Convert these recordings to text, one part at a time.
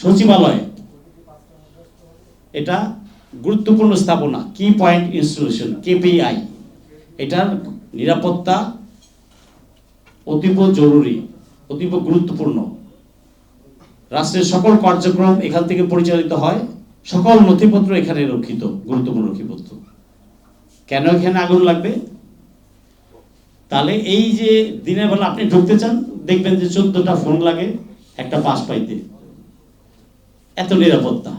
সচিবালয়। এটা গুরুত্বপূর্ণ স্থাপনা কি পয়েন্ট ইনস্টলেশন কেপিআই এটার নিরাপত্তা অতীব জরুরি, অতীব গুরুত্বপূর্ণ। রাষ্ট্রের সকল কার্যক্রম এখান থেকে পরিচালিত হয়। সকল নথিপত্র এখানে রক্ষিত, গুরুত্বপূর্ণ নথিপত্র। কেন এখানে আগুন লাগবে? তাহলে এই যে দিনের বেলা আপনি ঢুকতে চান, দেখবেন যে চোদ্দটা ফোন লাগে, একটা পাস পাইতে। এত নিরাপত্তা।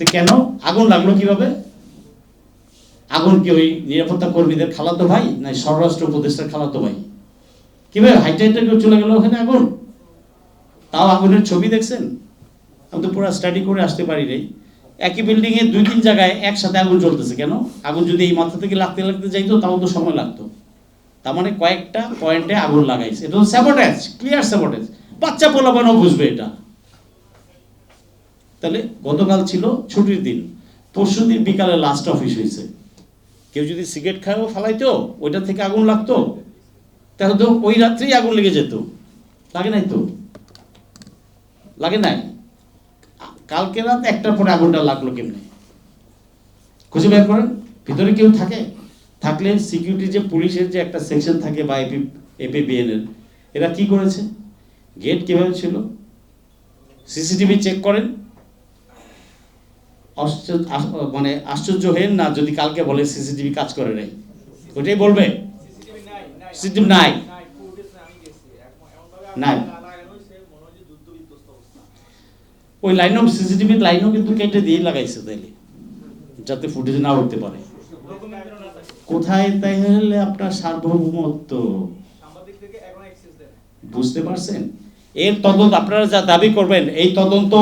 তো কেন? আগুন লাগল কীভাবে? আগুন কি ওই নিরাপত্তা কর্মীদের খালাতো ভাই, না স্বরাষ্ট্র উপদেষ্টার খালাতো ভাই? কীভাবে হাইটা হাইটা কেউ চলে গেল ওখানে আগুন? তাও আগুনের ছবি দেখছেন? আমি তো পুরো স্টাডি করে আসতে পারি নাই। একই বিল্ডিং এ দুই তিন জায়গায় একসাথে আগুন জ্বলতেছে কেন? আগুন যদি এই মাথা থেকে লাগতে লাগতে যাইতো, তাও তো সময় লাগতো। তার মানে কয়েকটা পয়েন্টে আগুন লাগাইছে। এটা তো স্যাবোটেজ ক্লিয়ার স্যাবোটেজ বাচ্চা পোলাপানও বুঝবে এটা। তাহলে গতকাল ছিল ছুটির দিন। পরশু দিন বিকালে লাস্ট অফিস হয়েছে। কেউ যদি সিগারেট খায়ও ফালাইতো, ওইটা থেকে আগুন লাগতো। তাহলে তো ওই রাত্রেই আগুন লেগে যেত। লাগে নাই তো? লাগে নাই? কালকে রাত একটার পরে আগুনটা লাগল কেমনে? খুঁজে বের করেন। ভিতরে কেউ থাকে? থাকলে সিকিউরিটি যে পুলিশের যে একটা সেকশন থাকে বা এপি এপিবিএন এর, এরা কি করেছে? গেট কীভাবে ছিল? সিসিটিভি চেক করেন। মানে আশ্চর্য হেন না যদি কালকে বলে সিসিটিভি কাজ করে নাই। ওটাই বলবে? সিসিটিভি নাই? নাই। ওই লাইনও সিসিটিভি লাইনও কিন্তু কেটে দিয়ে লাগাইছে তাইলে, যাতে ফুটেজ না উঠতে পারে। কোথায় তাইলে আপনার সার্বভৌমত্ব। বুঝতে পারছেন? এর তদন্ত আপনারা যা দাবি করবেন, এই তদন্ত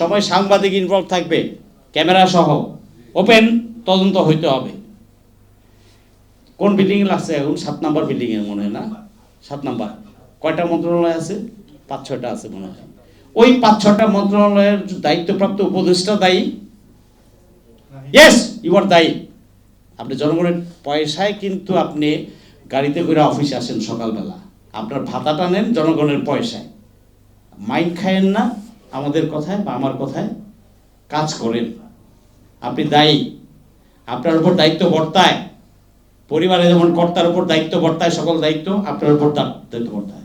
সবাই সাংবাদিক ইনভলভ থাকবে। ক্যামেরা সহ ওপেন, তদন্ত হইতে হবে। কোন বিল্ডিং এ লাগছে এখন? সাত নাম্বার বিল্ডিং এ মনে হয় না? সাত নাম্বার। কয়টা মন্ত্রণালয় আছে? পাঁচ, ছয়টা আছে মনে হয়। ওই পাঁচ ছটা মন্ত্রণালয়ের দায়িত্বপ্রাপ্ত উপদেষ্টা দায়ী? ইয়েস ইউ আর দায়ী। আপনি জনগণের পয়সায় কিন্তু আপনি গাড়িতে করে অফিসে আসেন সকালবেলা। আপনার ভাতাটা নেন জনগণের পয়সায়। মাইন্ড খায়েন না, আমাদের কথায় বা আমার কথায় কাজ করেন। আপনি দায়ী। আপনার উপর দায়িত্ব বর্তায়। পরিবারে যেমন কর্তার উপর দায়িত্ব বর্তায়, সকল দায়িত্ব আপনার উপর দায়িত্ব বর্তায়।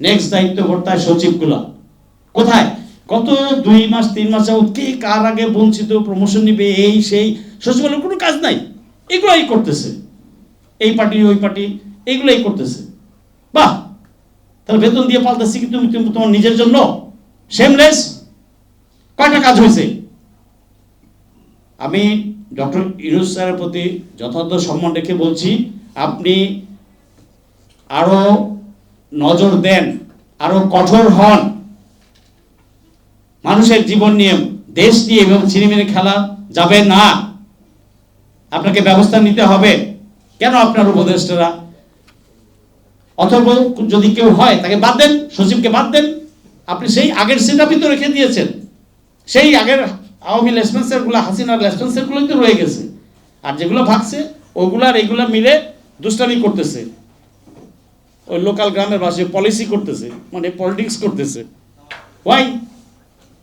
নেক্সট দায়িত্ব বর্তায় সচিবগুলা। কোথায়? গত দুই মাস, তিন মাস যাবত কে কার আগে বঞ্চিত প্রমোশন নিবে, এই, সেই সচিবালয়ের কোনো কাজ নাই। এগুলাই করতেছে। এই পার্টি, ওই পার্টি এইগুলাই করতেছে। বাহ! তাহলে বেতন দিয়ে পাল্টাচ্ছি কি তুমি? তুমি তোমার নিজের জন্য? সেমলেস কয়টা কাজ হয়েছে? আমি ডক্টর ইরুজ স্যারের প্রতি যথার্থ সম্মান রেখে বলছি, আপনি আরও নজর দেন, আরও কঠোর হন। মানুষের জীবন নিয়ে, দেশ নিয়ে এবং ছিনিমিনি খেলা যাবে না। আপনাকে ব্যবস্থা নিতে হবে। কেন আপনার উপদেষ্টারা? অথবা যদি কেউ হয়, তাকে বাদ দেন, সচিবকে বাদ দেন। আপনি সেই আগের সেটআপই তো রেখে দিয়েছেন। সেই আগের আওয়ামী লেসপেন্সারগুলো হাসিনার লেসপেন্সারগুলোই তো রয়ে গেছে। আর যেগুলো ভাগছে ওগুলো আর এগুলো মিলে দুষ্টামি করতেছে। ওই লোকাল গ্রামের বাসে পলিসি করতেছে মানে পলিটিক্স করতেছে। ওয়াই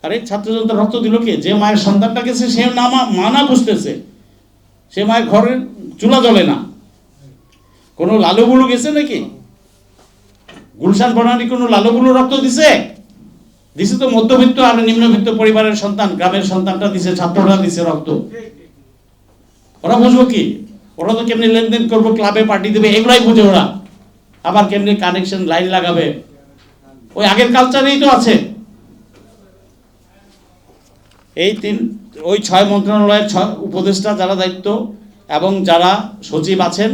আরে ছাত্র রক্ত দিল কে? যে মায়ের সন্তানটা গেছে, সে নামা মানা বুঝতেছে। সে মায়ের ঘরের চুলা জ্বলে না। কোনো লালু বুলু গেছে নাকি? গুলশান বনানি কোনো লালু বুলু রক্ত দিছে? দিছে তো মধ্যবিত্ত আর নিম্নবিত্ত পরিবারের সন্তান, গ্রামের সন্তানটা দিছে ছাত্ররা দিছে রক্ত। ওরা বুঝব কি? ওরা তো কেমনি লেনদেন করব, ক্লাবে পার্টি দেবে, এগুলাই বুঝে ওরা। আবার কেমনি কানেকশন লাইন লাগাবে। ওই আগের কালচারেই তো আছে। এই তিন, ওই ছয় মন্ত্রণালয়ের ছয় উপদেষ্টা যারা দায়িত্ব এবং যারা সচিব আছেন,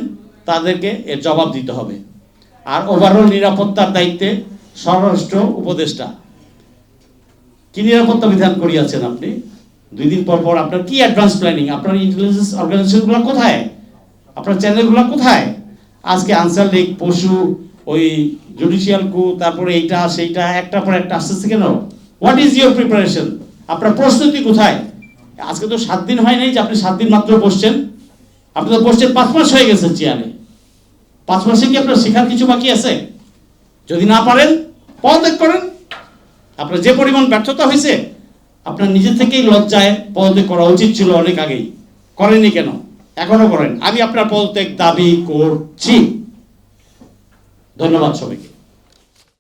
তাদেরকে এর জবাব দিতে হবে। আর ওভারঅল নিরাপত্তার দায়িত্বে স্বরাষ্ট্র উপদেষ্টা। কি নিরাপত্তা বিধান করিয়াছেন আপনি? দুই দিন পর পর আপনার কি অ্যাডভান্স প্ল্যানিং আপনার ইন্টেলিজেন্স অর্গানাইজেশনগুলো কোথায়? আপনার চ্যানেলগুলো কোথায়? আজকে আনসার লিগ, পশু, ওই জুডিশিয়াল কু, তারপরে এইটা, সেইটা, একটা পর একটা আসতেছে কেন? হোয়াট ইজ ইউর প্রিপারেশন আপনার প্রস্তুতি কোথায়? আজকে তো সাত দিন হয় নাই যে আপনি সাত দিন মাত্র বসছেন। আপনি তো বসছেন পাঁচ মাস হয়ে গেছে চেয়ারে। পাঁচ মাসে কি আপনার শেখার কিছু বাকি আছে? যদি না পারেন, পদত্যাগ করেন। আপনার যে পরিমাণ ব্যর্থতা হয়েছে, আপনার নিজে থেকেই লজ্জায় পদত্যাগ করা উচিত ছিল অনেক আগেই। করেনি কেন? এখনও করেন। আমি আপনার পদত্যাগ দাবি করছি। ধন্যবাদ সবাইকে।